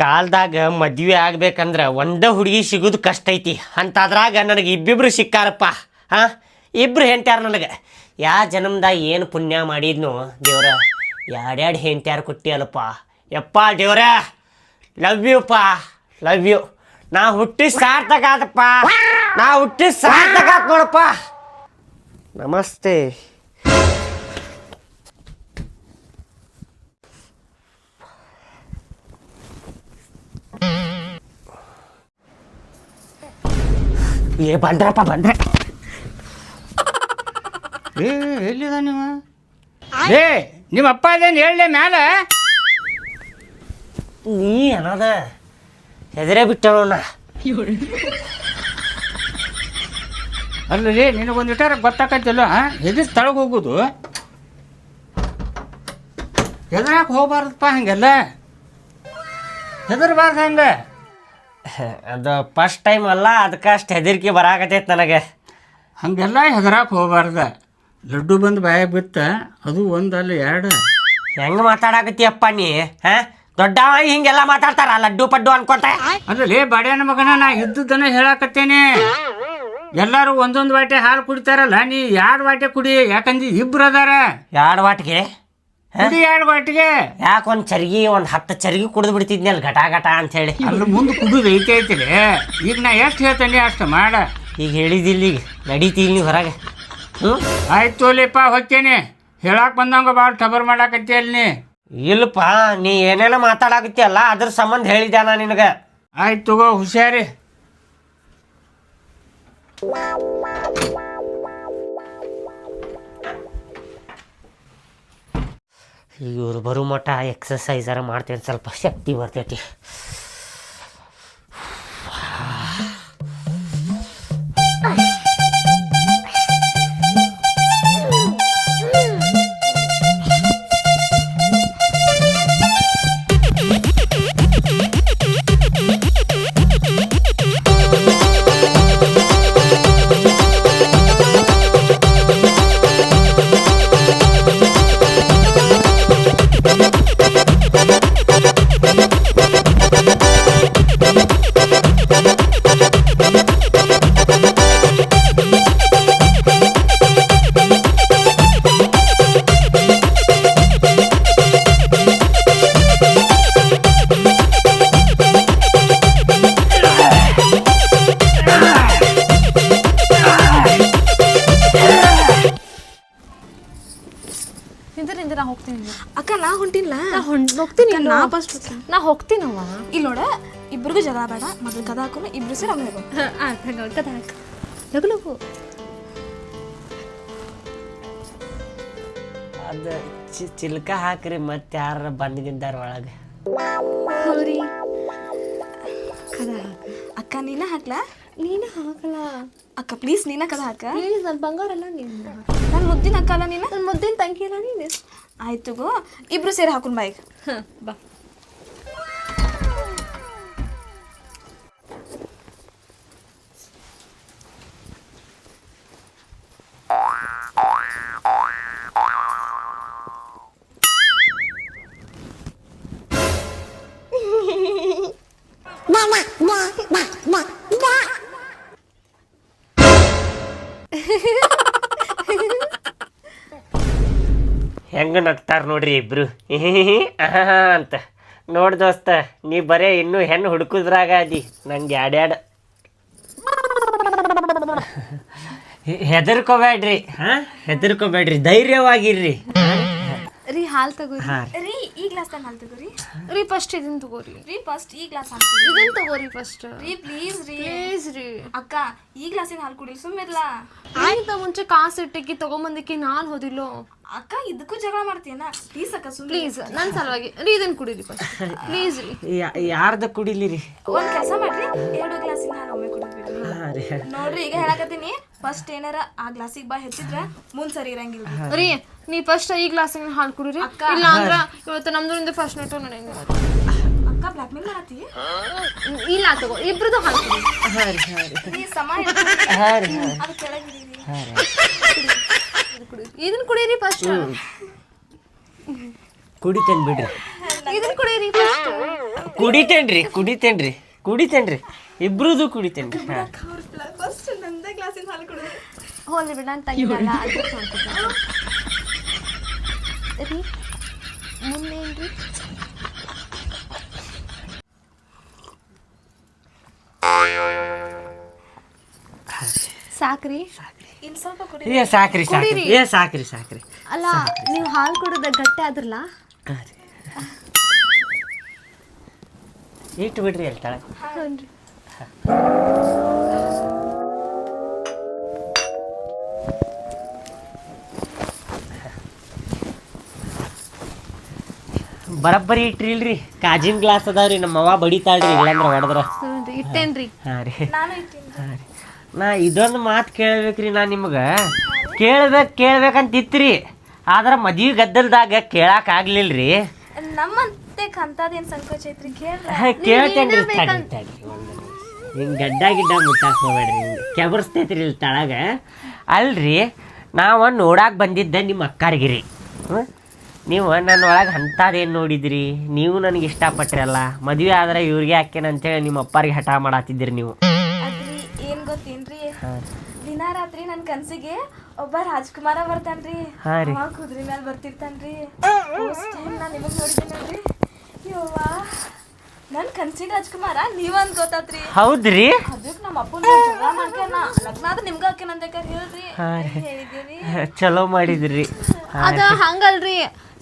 ಕಾಲದಾಗ ಮದ್ವೆ ಆಗ್ಬೇಕಂದ್ರೆ ಒಂದ ಹುಡುಗಿ ಸಿಗೋದು ಕಷ್ಟ ಐತಿ. ಅಂತಾದ್ರಾಗ ನನಗೆ ಇಬ್ಬಿಬ್ರು ಸಿಕ್ಕಾರಪ್ಪ. ಹಾಂ? ಇಬ್ರು ಹೆಂಟ್ಯಾರ ನನಗೆ. ಯಾ ಜನ್ಮದಾಗ ಏನು ಪುಣ್ಯ ಮಾಡಿದ್ನು ದೇವ್ರ? ಎರಡೆರಡು ಹೆಂಟ್ಯಾರು ಕೊಟ್ಟಿಯಲ್ಲಪ್ಪ ಯಪ್ಪ ದೇವ್ರ ಲವ್ ಯು ಪಾ ಲವ್ ಯು ನಾ ಹುಟ್ಟಿ ಸಾರ್ಥಕ ಆತಪ್ಪ. ನಾ ಹುಟ್ಟಿ ಸಾರ್ಥಕ ಆತ್ ನೋಡಪ್ಪ. ನಮಸ್ತೆ. ಏ ಬಂದ್ರಪ್ಪ ಬಂದ್ರೆ. ಏ ಎಲ್ಲಿದ ನೀವು? ಏ ನಿಮ್ಮ ಅಪ್ಪ ಅದೇನು ಹೇಳಲೆ ಮ್ಯಾಲ? ನೀ ಅನ್ನೋದ ಹೆದರೇ ಬಿಟ್ಟವಣ್ಣ ಅಲ್ಲ ರೀ ನಿನಗೊಂದು ವಿಟಾರ ಗೊತ್ತಾಕತ್ತಿಲ್ಲ ಎದು ತಳಗೆ ಹೋಗೋದು? ಹೆದರಾಕ ಹೋಗ್ಬಾರ್ದಪ್ಪ ಹಂಗೆಲ್ಲ. ಹೆದರ್ಬಾರ್ದು ಹಂಗೆ. ಅದು ಫಸ್ಟ್ ಟೈಮ್ ಅಲ್ಲ ಅದಕ್ಕೆ ಅಷ್ಟು ಹೆದರಿಕೆ ಬರಾಕತೈತೆ ನನಗೆ. ಹಂಗೆಲ್ಲ ಹೆದರಾಕ ಹೋಗಬಾರ್ದ. ಲಡ್ಡು ಬಂದು ಬಾಯ ಬಿತ್ತ ಅದು ಒಂದಲ್ಲ ಎರಡು. ಹೆಂಗೆ ಮಾತಾಡಕತ್ತೀಯಪ್ಪ ನೀ ಹಾ? ದೊಡ್ಡವ ಹಿಂಗೆಲ್ಲ ಮಾತಾಡ್ತಾರ ಲಡ್ಡು ಪಡ್ಡು ಅನ್ಕೊಂತ? ಲೇ ಬಾಡ್ಯಾನ ಮಗನ ನಾ ಇದ್ದದ್ದನ್ನ ಹೇಳಾಕತ್ತೇನೆ. ಎಲ್ಲರೂ ಒಂದೊಂದು ವಾಟೆ ಹಾಲು ಕುಡಿತಾರಲ್ಲ ನೀ ಎರಡು ವಾಟೆ ಕುಡಿ ಯಾಕಂದ್ರೆ ಇಬ್ರು ಅದಾರ? ಎರಡು ವಾಟಿಗೆ? ಕುಡಿ ಎರಡು ಬಾಟಿಗೆ ಯಾಕೆ ಒಂದು ಚರ್ಗಿ ಒಂದ್ ಹತ್ತು ಚರ್ಗಿ ಕುಡಿದು ಬಿಡ್ತಿದ್ನಲ್ಲ ಘಟ ಘಟ ಹೇಳಿ. ಅಲ್ಲಿ ಮುಂದೆ ಕುಡಿದು ಐತೆ ಐತಿಲೆ ಈಗ ನಾ ಎಷ್ಟು ಹೇಳ್ತೇನೆ ಅಷ್ಟು ಮಾಡ. ಈಗ ಹೇಳಿದಿಲ್ಲ ಈಗ. ನಡೀತೀನಿ ನೀವು ಹೊರಗೆ. ಹ್ಞೂ ಆಯ್ತು ಲೇಪ ಹೋಗ್ತೇನೆ ಹೇಳಾಕ್ ಬಂದಂಗ ಭಾಳ ಟಬರ್ ಮಾಡಾಕತ್ತಿ ಅಲ್ಲಿ ನೀ. ಇಲ್ಲಪ್ಪ ನೀ ಏನೇನೋ ಮಾತಾಡಕತ್ತೀಯಲ್ಲ ಅದ್ರ ಸಂಬಂಧ ಹೇಳಿದ್ದೆ ನಾ ನಿನಗೆ? ಆಯ್ತು ತಗೋ ಹುಷಾರಿ. ಇವ್ರು ಬರೋ ಮಟ್ಟ ಎಕ್ಸಸೈಸರ ಮಾಡ್ತೇನೆ ಸ್ವಲ್ಪ ಶಕ್ತಿ ಬರ್ತೈತಿ ನಿಂತ ನಾ ಹೋಗ್ತೀನಿ ಅಕ್ಕ ನಾ ಹೊಂಟಿಲ್ಲ ನಾ ಹೊಂಟ್ ಹೋಗ್ತೀನಿ ನಾ ಫಸ್ಟ್ ನಾ ಹೋಗ್ತೀನವ್ವ. ಇಲ್ಲಿ ನೋಡ ಇಬ್ರಿಗೂ ಜಗಳ ಬೇಡ. ಮೊದಲು ಕದ ಹಾಕೊಂಡು ಇಬ್ರು ಸೇರಿ ಆಮೇಲೆ ಹೋಗೋಣ. ಕದ ಹಾಕ. ಲಗು ಲಗು ಅದು ಚಿ ಚಿಲ್ಕ ಹಾಕ್ರಿ ಮತ್ತೆ ಯಾರ ಬಂದಿದ್ದಾರ ಒಳಗೆ. ಕದ ಅಕ್ಕ ನೀನ ಹಾಕ್ಲಾ? ನೀನ ಹಾಕಲ್ಲ ಅಕ್ಕ ಪ್ಲೀಸ್ ನೀನ ಕದ ಹಾಕ? ಪ್ಲೀಸ್ ನನ್ನ ಬಂಗಾರ ಅಲ್ಲ ನೀನು ನನ್ನ ಮುದ್ದಿನ ಅಕ್ಕ ಅಲ್ಲ ನೀನ ನನ್ನ ಮುದ್ದಿನ ತಂಗಿ ಅಲ್ಲ ನೀನು. ಆಯ್ತು ಗೋ ಇಬ್ರು ಸೇರಿ ಹಾಕೊಂಡ್ Mama, mama, ಬಾ. ಹೆಂಗೆ ನಗ್ತಾರ ನೋಡ್ರಿ ಇಬ್ರು. ಆಹಾ ಅಂತ. ನೋಡಿ ದೋಸ್ತ ನೀ ಬರೇ ಇನ್ನೂ ಹೆಣ್ಣು ಹುಡುಕುದ್ರಾಗ ಅದಿ. ನಂಗೆ ಯಾಡ್ಯಾಡ. ಹೆದರ್ಕೋಬೇಡ್ರಿ. ಹಾ? ಹೆದರ್ಕೋಬೇಡ್ರಿ. ಧೈರ್ಯವಾಗಿರ್ರಿ. ರೀ ಹಾಲು ತಗೋರಿ ರೀ ಈ ಗ್ಲಾಸ್ ಹಾಲು ತಗೋರಿ? ರೀ ಫಸ್ಟ್ ಇದನ್ನ ತಗೋರಿ. ರೀ ಫಸ್ಟ್ ಈ ಗ್ಲಾಸ್ ಹಾಲು ಕುಡಿ. ಇದನ್ನ ತಗೋರಿ ಫಸ್ಟ್ ರೀ ಪ್ಲೀಸ್ ರೀ. ಪ್ಲೀಸ್ ರೀ. ಅಕ್ಕ ಈ ಗ್ಲಾಸಿನ ಹಾಲು ಕುಡಿ ಸುಮ್ಮಿರ್ಲ ಆಯ್ತ ಮುಂಚೆ ಕಾಸು ಇಟ್ಟಿಕ್ಕಿ ತಗೊಂಬಂದಿಕ್ಕಿ ನಾನು ಹೋದಿಲ್ಲೋ? ಅಕ್ಕ ಇದಕ್ಕೂ ಜಗಳ ಮಾಡ್ತೀಯನ? ಪ್ಲೀಸ್ ಅಕ್ಕ ಸುಮ್ಮನೆ ಪ್ಲೀಸ್ ನನ್ನ ಸಲುವಾಗಿ. ರೀ ಇದನ್ನ ಕುಡಿರಿ ಫಸ್ಟ್ ಪ್ಲೀಸ್ ರೀ. ಯಾರ್ದ ಕುಡಿಲಿ ರೀ? ಒಂದ್ ಕೆಲಸ ಮಾಡ್ರಿ. ಎರಡು ಗ್ಲಾಸಿನ ಹಾಲು ಒಮ್ಮೆ ಕುಡಿದ್ಬಿಡ್ರಿ ನೋಡ್ರಿ ಈಗ ಹೇಳಕತ್ತೀನಿ. ಫಸ್ಟ್ ಏನಾರ ಆ ಗ್ಲಾಸಿಗೆ ಬಾ ಹೆಚ್ಚಿದ್ರ ಮುಂದ್ ಸರಿ ಇರಂಗಿಲ್ಲ ರೀ ನೀ ಫಸ್ಟ್ ಈ ಗ್ಲಾಸಿನ ಹಾಲು ಕುಡಿರಿ. ಇಲ್ಲ ಅಂದ್ರ ಇವತ್ತು ನಮ್ದ್ರಿಂದ ಫಸ್ಟ್ ನೈಟು ನನಗೆ ಅಕ್ಕ ಬ್ಲಾಕ್ ಮೇಲ್ ಮಾಡತ್ತಿ ಇಲ್ಲ ತಗೋ ಇಬ್ರದ್ದು ಕುಡಿ ಹಾಂ ರೀ ಹಾಂ ರೀ. ನೀ ಸಮ ಹಾಂ ರೀ ಹಾಂ ಅದು ಕೆಳಗಿರಿ ಇದನ್ನ ಕುಡೀರಿ ಫಸ್ಟ್ ಕುಡಿತೇನ್ ಬಿಡ್ರಿ. ಇದನ್ನ ಕುಡಿರಿ ಫಸ್ಟ್ ಕುಡಿತೇನ್ರಿ ಕುಡಿತೇನ್ರಿ ಕುಡಿತೇನ್ರಿ ಇಬ್ರದು ಕುಡಿತೇನ್ರಿ ಹಾ. ಫಸ್ಟ್ ನಂದೇ ಗ್ಲಾಸಿನ ಹಾಲು ಕುಡಿದ್ರೆ. ಹೋಗ್ಲಿ ಬಿಡ ನಾನು ತಂಗಿದಲ್ಲ ಅದಕ್ಕೆ ಮಾಡ್ಕೊತೀನಿ ಮುಂದೇನ್ರಿ ಸಾಕ್ರಿ. ಇನ್ ಸ್ವಲ್ಪ ಕುಡಿ ಏ ಸಾಕ್ರಿ ಸಾಕ್ರಿ. ಏ ಸಾಕ್ರಿ ಸಾಕ್ರಿ. ಅಲ್ಲ ನೀವು ಹಾಲು ಕುಡಿದ ಗಟ್ಟಿ ಆದ್ರಲ್ಲ? ಇಟ್ಟು ಬಿಡ್ರಿ ಅಲ್ಲಿ ಬರಬ್ಬರಿ ಇಟ್ರಿ ಇಲ್ರಿ ಕಾಜಿನ ಗ್ಲಾಸ್ ಅದಾವ್ರಿ ನಮ್ಮ ಅವ್ವ ಬಡಿತಾಳ್ರಿ ಇಲ್ಲಾಂದ್ರೆ ಹೊಡೆದ್ರ. ಹ್ಞೂ ಇಟ್ಟೇನ್ರಿ. ಹಾ ರೀ. ಹಾ ರೀ. ನಾ ಇದೊಂದು ಮಾತು ಕೇಳ್ಬೇಕ್ರಿ ನಾ ನಿಮ್ಗೆ. ಕೇಳ್ಬೇಕು ಕೇಳ್ಬೇಕಂತ ಇತ್ರಿ. ಆದ್ರೆ ಮದ್ವೆ ಗದ್ದಲ್ದಾಗ ಕೇಳಕ್ ಆಗ್ಲಿಲ್ರಿ. ನಮ್ಮಂತೆ ಕಂತದೇನ್ ಸಂಕೋಚ ಐತ್ರಿ? ತಡಿ ತಡಿ ಹಿಂಗೆ ಗಡ್ಡ ಗಿಡ್ಡ ಮುಟ್ಟಾಕ್ ಹೋಗ್ಬೇಡ್ರಿ ಹಿಂಗೆ. ಕೆಬರ್ಸ್ತೈತ್ರಿ ಇಲ್ಲಿ ತಳಗ. ಅಲ್ರಿ ನಾವು ನೋಡಾಕ್ ಬಂದಿದ್ದ ನಿಮ್ಮ ಅಕ್ಕಾರ್ಗಿರಿ. ಹ್ಮ್? ನೀವು ನನ್ನ ಒಳಗೆ ಅಂಥದ್ದೇನು ನೋಡಿದ್ರಿ? ನೀವು ನನಗೆ ಇಷ್ಟಪಟ್ಟಿರಲ್ಲ ಮದುವೆ ಆದ್ರೆ ಇವ್ರಿಗೆ ಹಾಕೇನ ಅಂತೇಳಿ ನಿಮ್ಮ ಅಪ್ಪಾರಿಗೆ ಹಠ ಮಾಡತ್ತಿದ್ರಿ ನೀವು? ಅದ್ರಿ ಏನ್ ಗೊತ್ತೇನ್ರಿ? ದಿನ ರಾತ್ರಿ ನನ್ ಕನ್ಸಿಗೆ ಒಬ್ಬ ರಾಜ್ಕುಮಾರ ಬರ್ತಾನ್ರಿ. ಹಾ ರೀ. ಅವ ಕುದ್ರಿ ಮ್ಯಾಲ ಬರ್ತಿರ್ತಾನ್ರಿ. ಫಸ್ಟ್ ಟೈಮ್ ನಾ ನಿಮಗ್ ನೋಡಿದ್ದೀನಲ್ರಿ ಯವ್ವಾ ನನ್ ಕನ್ಸಿನ ರಾಜ್ಕುಮಾರ ನೀವ್ ಅಂತ ಗೊತ್ತಾತ್ರಿ. ಹೌದ್ರಿ? ಅದಕ್ಕೆ ನಮ್ಮ ಅಪ್ಪನ ಜಗಳ ಮಾಡ್ಕ್ಯಾನ. ಲಗ್ನ ಆದ್ರೆ ನಿಮ್ಗ ಅಂತ ಹೇಳ್ರಿ. ಹಾ ರೀ. ಚಲೋ ಮಾಡಿದ್ರಿ. ಅದ ಹಂಗಲ್ರಿ.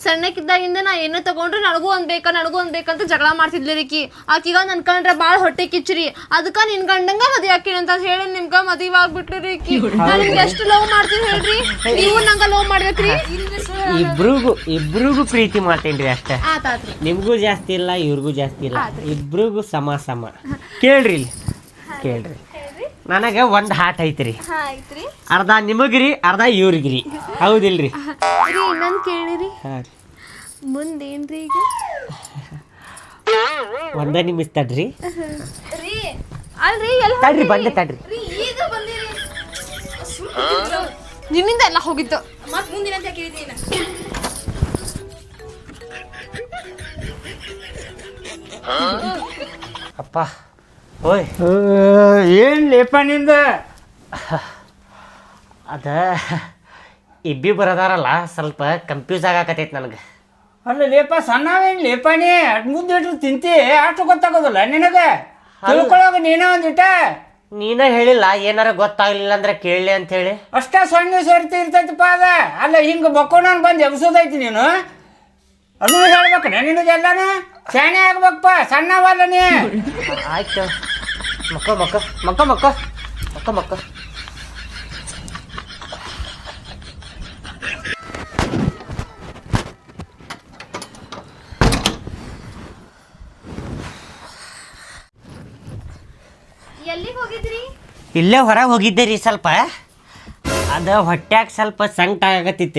ಸಣ್ಣಕ್ಕಿದ್ದಾಗಿಂದ ನಾ ಏನೋ ತಗೊಂಡ್ರೆ ನನಗೂ ಒಂದ್ ಬೇಕಾ ನನಗೂ ಒಂದ್ ಬೇಕಂತ ಜಗಳ ಮಾಡ್ತಿದ್ಲಿ ರೀಕಿ. ಆಕಿಗ ನನ್ ಕಂಡ್ರೆ ಭಾಳ ಹೊಟ್ಟೆ ಕಿಚ್ಚರಿ. ಅದಕ್ಕ ನಿನ್ ಗಂಡಂಗ ಮದುವೆ ಹಾಕಿನಿ ಅಂತ ಹೇಳಿ ನಿಮ್ಗ ಮದುವೆ ಆಗ್ಬಿಟ್ರಿ ಕಿ ನಾ ನಿಮ್ಗೆ ಎಷ್ಟು ಲವ್ ಮಾಡ್ತೀನಿ ಹೇಳ್ರಿ? ನೀವು ನಂಗ ಲವ್ ಮಾಡ್ಬೇಕ್ರಿ? ಇಬ್ರಿಗೂ ಇಬ್ರಿಗೂ ಪ್ರೀತಿ ಮಾಡ್ತೇನ್ರಿ ಅಷ್ಟೇ. ಆತಾತ್ರಿ ನಿಮ್ಗೂ ಜಾಸ್ತಿ ಇಲ್ಲ ಇವ್ರಿಗೂ ಜಾಸ್ತಿ ಇಲ್ಲ. ಇಬ್ರಿಗೂ ಸಮ ಸಮ. ಕೇಳ್ರಿ ಇಲ್ಲಿ. ಕೇಳ್ರಿ. ನನಗೆ ಒಂದು ಹಾಟ್ ಐತ್ರಿ. ಹಾ ಐತ್ರಿ. ಅರ್ಧ ನಿಮಗ್ರಿ ಅರ್ಧ ಇವ್ರಿಗ್ರಿ. ಹೌದಿಲ್ರಿ? ರೀ ಇನ್ನೊಂದ್ ಕೇಳಿರಿ. ಹಾಂ ಮುಂದೇನ್ರಿ ಈಗ? ಒಂದ ನಿಮಿಷ ತಡ್ರಿ. ರೀ ಅಲ್ರಿ ಎಲ್ಲ ತಡ್ರಿ ಬಂದೆ ತಡ್ರಿ. ರೀ ಈಗ ಬಂದಿರಿ. ನಿನ್ನಿಂದ ಎಲ್ಲ ಹೋಗಿದ್ದು. ಮತ್ ಮುಂದಿನ ಅಂತ ಕೇಳಿದೀನ ಅಪ್ಪ ಓಯ್. ಏನ್ ಲೇಪ ನಿಂದ? ಅದ ಇಬ್ಬಿ ಬರದಾರಲ್ಲ ಸ್ವಲ್ಪ ಕನ್ಫ್ಯೂಸ್ ಆಗಾಕತೈತಿ ನನಗೆ. ಅಲ್ಲ ಲೇಪ ಸಣ್ಣವೇನು ಲೇಪನಿ? ಮುಂದೆ ಇಟ್ಟು ತಿಂತಿ ಅಷ್ಟು ಗೊತ್ತಾಗೋದಿಲ್ಲ ನಿನಗೆ? ತಿಳ್ಕೊಳಗ ನೀನ ಒಂದಿಟ್ಟ ನೀನ ಹೇಳಿಲ್ಲ ಏನಾರ ಗೊತ್ತಾಗ್ಲಿಲ್ಲ ಅಂದ್ರೆ ಕೇಳಲಿ ಅಂತ ಹೇಳಿ. ಅಷ್ಟ ಸಣ್ಣ ಸೇರ್ತಿ ಇರ್ತೈತಿಪ್ಪ ಅದ. ಅಲ್ಲ ಹಿಂಗ ಬಕ್ಕೋಣ ಬಂದು ಎಬ್ಸೋದೈತಿ ನೀನು? ಅದನ್ನು ಹೇಳ್ಬೇಕನ ನಿನಗೆಲ್ಲಾನು ಶಾಣೆ ಆಗ್ಬೇಕಪ್ಪ ಸಣ್ಣವಲ್ಲ ನೀ. ಆಯ್ತು. ಮಕ್ಕ ಮಕ್ಕ ಮಕ್ಕ ಮಕ್ಕ ಮಕ್ಕ ಮಕ್ಕ. ಎಲ್ಲಿಗೆ ಹೋಗಿದ್ರಿ? ಇಲ್ಲೇ ಹೊರಗೆ ಹೋಗಿದ್ದೆ ರೀ ಸ್ವಲ್ಪ. ಅದ ಹೊಟ್ಯಾಗ ಸ್ವಲ್ಪ ಸಂಕಟ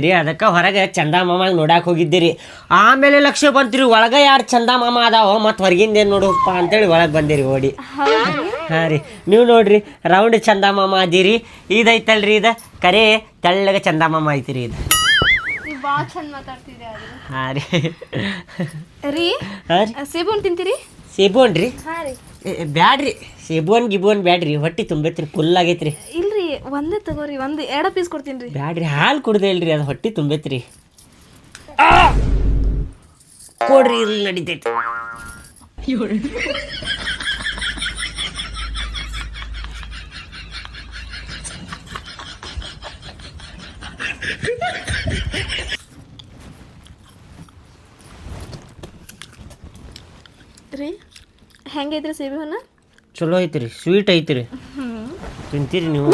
ರೀ ಅದಕ್ಕೆ ಹೊರಗೆ ಚಂದ ಮಾಮ ನೋಡಕ್ಕೆ ಹೋಗಿದ್ದೀರಿ. ಆಮೇಲೆ ಲಕ್ಷ್ಯ ಬಂತ್ರಿ ಒಳಗೆ ಯಾರು ಚಂದ ಮಾಮ ಅದಾವ ಮತ್ತು ಹೊರಗಿಂದ ಏನು ನೋಡಪ್ಪ ಅಂತೇಳಿ ಒಳಗೆ ಬಂದಿರಿ ಓಡಿ. ಹಾಂ ರೀ. ನೀವು ನೋಡ್ರಿ ರೌಂಡ್ ಚಂದ ಮಾಮ ಅದೀರಿ ಇದೈತಲ್ರಿ ಇದು. ಕರೆ ತೆಳ್ಳಗೆ ಚಂದ ಮಾಮ ಐತಿರಿ ಇದು. ನೀವು ಭಾಳ ಚಂದ ಮಾತಾಡ್ತಿದ್ದೆ ಅದು ಹಾಂ ರೀ. ರೀ ಹಾಂ ರೀ. ಸೇಬು ಹಣ್ಣ್ ತಿಂತೀರಿ? ಸೇಬು ಅನ್ರಿ ಹಾ ರೀ. ಏ, ಏ, ಬ್ಯಾಡ್ರಿ. ಸೇಬುವನ್ ಗಿಬುವನ್ ಬ್ಯಾಡ್ರಿ. ಹೊಟ್ಟಿ ತುಂಬೈತ್ರಿ ಫುಲ್ ಆಗೈತ್ರಿ. ಇಲ್ರಿ ಒಂದೇ ತಗೋರಿ ಒಂದು ಎರಡ ಪೀಸ್ ಕೊಡ್ತೀನಿ ರೀ. ಬ್ಯಾಡ್ರಿ ಹಾಲು ಕುಡ್ದೆ ಇಲ್ರಿ ಅದು ಹೊಟ್ಟಿ ತುಂಬೈತ್ರಿ. ಆ! ಕೊಡ್ರಿ ಇಲ್ಲಿ ನಡೀತೈತಿ ರೀ ಹೆಂಗೈತ್ರಿ ಸೇಬು ಹಣ್ಣ? ಚಲೋ ಐತ್ರಿ ಸ್ವೀಟ್ ಐತ್ರಿ. ತಿಂತೀರಿ ನೀವು?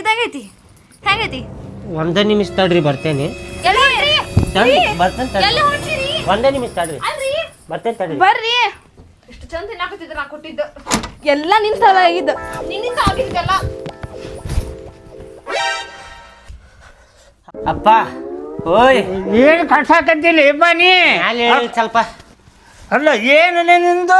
ಇದಾಗೈತಿ ಹೆಂಗೈತಿ ಒಂದೇ ನಿಮಿಷ ತಡ್ರಿ ಬರ್ತೇನೆ. ಬರ್ತೇನೆ ತಡ್ರಿ. ಒಂದೇ ನಿಮಿಷ ತಡ್ರಿ. ಅಲ್ರಿ? ಬರ್ತೇನೆ ತಡ್ರಿ. ಬರ್ರಿ. ಇಷ್ಟು ಚಂದ ತಿನ್ನಾಕತ್ತಿದ್ದ ನಾ ಕೊಟ್ಟಿದ್ದು. ಎಲ್ಲ ನಿನ್ ಸಲ ಆಗಿದ್ದು. ನಿನ್ನಿಂದ ಆಗಿದ್ದಲ್ಲ. ಅಪ್ಪ ಓಯ್. ಏನು ಕಳ್ಸಾಕಂತಿಲ್ಲ ಲೇಪ ನೀ. ಹೇಳಿ ಸ್ವಲ್ಪ. ಅಲ್ಲ ಏನು ನಿಂದು?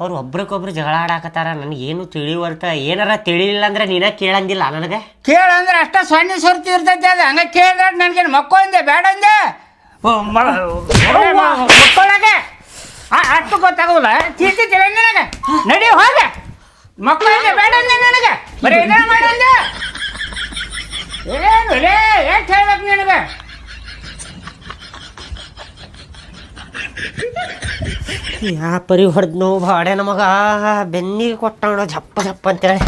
ಅವ್ರು ಒಬ್ರಿಗೊಬ್ರು ಜಗಳ ಆಡಾಕತ್ತಾರ ನನಗೆ ಏನು ತಿಳಿವಲ್ತ ಏನಾರ ತಿಳಿಲಿಲ್ಲ ಅಂದ್ರೆ ನೀನ ಕೇಳಂಗಿಲ್ಲ ನನಗೆ? ಕೇಳಂದ್ರೆ ಅಷ್ಟ ಸಣ್ಣ ಸುರ್ತಿ ಇರ್ತೈತಿ ಅದು. ಹಂಗ ಕೇಳಿದ್ರೆ ನನಗೇನು ಮಕ್ಕೊಂದೆ ಬೇಡಂದೆ ಮಕ್ಕಳಾಗೆ. ಅಷ್ಟು ಗೊತ್ತಾಗೋಲ್ಲ ತಿಳಿ ನನಗೆ. ನಡಿ ಹೋಗ. ಮಕ್ಕಳಂದೆ ಬೇಡ ಅಂದೆ ನನಗೆ. ಬರೀ ಇದನ್ನ ಮಾಡಂದೆ. ಏನು ಲೇ ಎಷ್ಟು ಹೇಳ್ಬೇಕು ನಿನಗೆ? ಯಾ ಪರಿ ಹೊಡೆದ್ ನೋವು ಬಾಡೆ ನಮಗ. ಬೆನ್ನಿಗೆ ಕೊಟ್ಟ ನೋಡು ಜಪ್ಪ ಜಪ್ಪ ಅಂತೇಳಿ.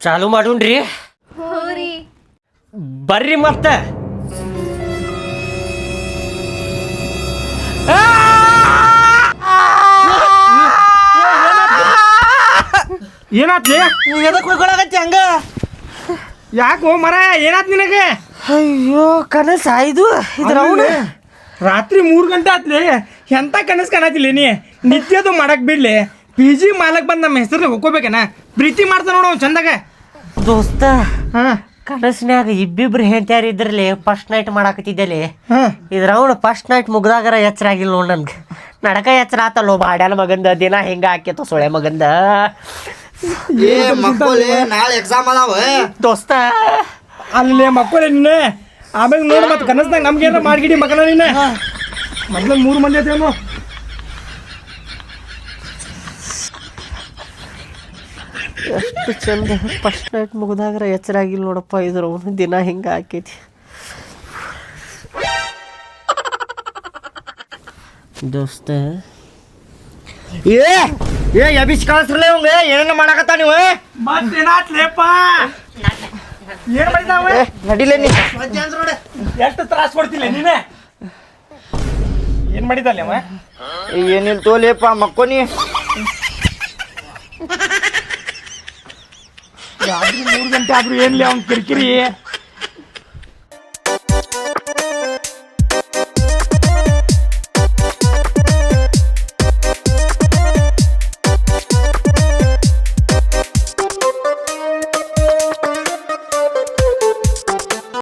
ಚಾಲು ಮಾಡೋಣ್ರಿ. ಬರ್ರಿ ಮತ್ತೆ. ಏನಾತ್ಲಿ? ಎದಕ್ಕೆ ಹೋಗ್ಕೊಳಕತ್ತಿ ಹಂಗ? ಯಾಕೋ ಮರ ಏನಾತ್ ನಿನಗೆ? ಅಯ್ಯೋ ಕನಸ ಇದು ಇದ್ರ ಅವನು ರಾತ್ರಿ ಮೂರು ಗಂಟೆ ಆತ್ಲಿ ಎಂತ ಕನಸು ಕಾಣತಿಲ್ಲ ನೀ? ನಿತ್ಯದು ಮಾಡಕ್ ಬಿಡ್ಲಿ. ಪಿ ಜಿ ಮಾಲಕ್ ಬಂದ್ ನಮ್ಮ ಹೆಸರು ಒಕ್ಕೋಬೇಕನ ಪ್ರೀತಿ ಮಾಡ್ತಾನ ನೋಡು ಅವ್ನು ಚಂದಾಗ. ದೋಸ್ತ ಹಾ. ಕನಸಿನ್ಯಾಗ ಇಬ್ಬಿಬ್ರು ಹೆಂಡ್ತಿಯಾರ ಇದ್ರಲ್ಲಿ ಫಸ್ಟ್ ನೈಟ್ ಮಾಡಾಕತ್ತಿದ್ದಲ್ಲಿ. ಹಾ. ಇದ್ರ ಅವನು ಫಸ್ಟ್ ನೈಟ್ ಮುಗ್ದಾಗರ ಎಚ್ಚರ ಆಗಿಲ್ಲ ನೋಡ್ ನನ್ಗೆ. ನಡಕ ಎಚ್ಚರ ಆತಲ್ಲೋ ಬಾಡ್ಯಾಲ ಮಗಂದ ದಿನ ಹಿಂಗೆ ಹಾಕಿತ್ತು ಸೊಳೆ ಮಗಂದ. ಏ ಮಕ್ಕಳೇ ನಾಳೆ ಎಕ್ಸಾಮ್ ಅದಾವ. ದೋಸ್ತ ಅಲ್ಲಿ ಮಕ್ಕಳೇ ನಿನ್ನೆ. ಆಮೇಲೆ ನೋಡು ಮತ್ತೆ ಕನಸ್ದಾಗ ನಮ್ಗೆ ಏನಾರ ಮಾಡ್ಗಿಡಿ ಮಗನ ನಿನ್ನೆ. ಮೊದ್ಲ ಮೂರು ಮಂದಿ ಐತೇನು ಎಷ್ಟು ಚಂದ. ಫಸ್ಟ್ ನೈಟ್ ಮುಗ್ದಾಗರ ಎಚ್ಚರ ಆಗಿಲ್ಲ ನೋಡಪ್ಪ ಇದ್ರ ಅವನು ದಿನ ಹಿಂಗೆ ಹಾಕೈತಿ ದೋಸ್ತ ಏ ಏ ಎಬಿಸ್ ಕಳಿಸ್ರಲ್ಲ ಇವಂಗ. ಏನೇನು ಮಾಡಕತ್ತ ನೀವು? ಮತ್ತೇನಾತ್ಲೇಪ ಏನ್ ಮಾಡಿದಾವ ನಡಿಲೇ ನೀ. ಎಷ್ಟು ತ್ರಾಸ ಕೊಡ್ತಿಲ್ಲ ನೀನೆ? ಏನ್ ಮಾಡಿದಲ್ಲ ಅವ? ಏನಿಲ್ಲ ತೋಲೇಪ ಮಕ್ಕೋನಿ. ಮೂರು ಗಂಟೆ ಆದ್ರೂ ಏನ್ಲಿ ಅವ್ನ ಕಿರಿಕಿರಿ.